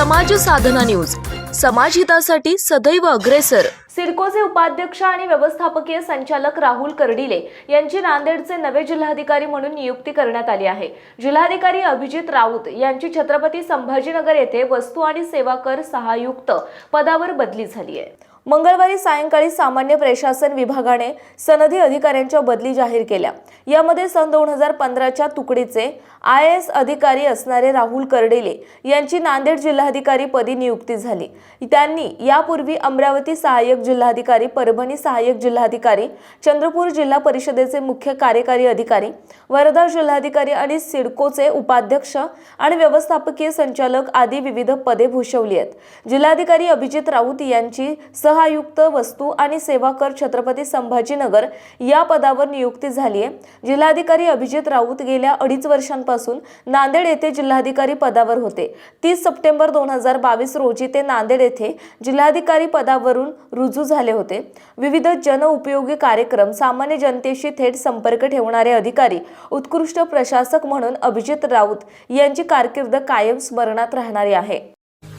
समाज साधना न्यूज. समाज हितासाठी सदैव अग्रेसर. सिडकोचे उपाध्यक्ष आणि व्यवस्थापकीय संचालक राहुल कर्डिले यांची नांदेडचे नवे जिल्हाधिकारी म्हणून नियुक्ती करण्यात आली आहे. जिल्हाधिकारी अभिजित राऊत यांची छत्रपती संभाजीनगर येथे वस्तू आणि सेवा कर सहायुक्त पदावर बदली झाली आहे. मंगळवारी सायंकाळी सामान्य प्रशासन विभागाने सनदी अधिकाऱ्यांच्या बदली जाहीर केल्या. यामध्ये सन दोन हजार पंधराच्या तुकडीचे आय एस अधिकारी असणारे राहुल कर्डिले यांची नांदेड जिल्हाधिकारी पदी नियुक्ती झाली. त्यांनी यापूर्वी अमरावती सहाय्यक जिल्हाधिकारी परभणी सहाय्यक जिल्हाधिकारी चंद्रपूर जिल्हा परिषदेचे मुख्य कार्यकारी अधिकारी वर्धा जिल्हाधिकारी आणि सिडकोचे उपाध्यक्ष आणि व्यवस्थापकीय संचालक आदी विविध पदे भूषवली आहेत. जिल्हाधिकारी अभिजित राऊत यांची सहआयुक्त वस्तू आणि सेवा कर छत्रपती संभाजीनगर या पदावर नियुक्ती झाली आहे. जिल्हाधिकारी अभिजित राऊत गेल्या अडीच वर्षांपासून नांदेड येथे जिल्हाधिकारी पदावर होते. तीस सप्टेंबर दोन हजार बावीस रोजी ते नांदेड येथे जिल्हाधिकारी पदावरून रुजू झाले होते. विविध जनउपयोगी कार्यक्रम सामान्य जनतेशी थेट संपर्क ठेवणारे अधिकारी उत्कृष्ट प्रशासक म्हणून अभिजित राऊत यांची कारकीर्द कायम स्मरणात राहणारी आहे.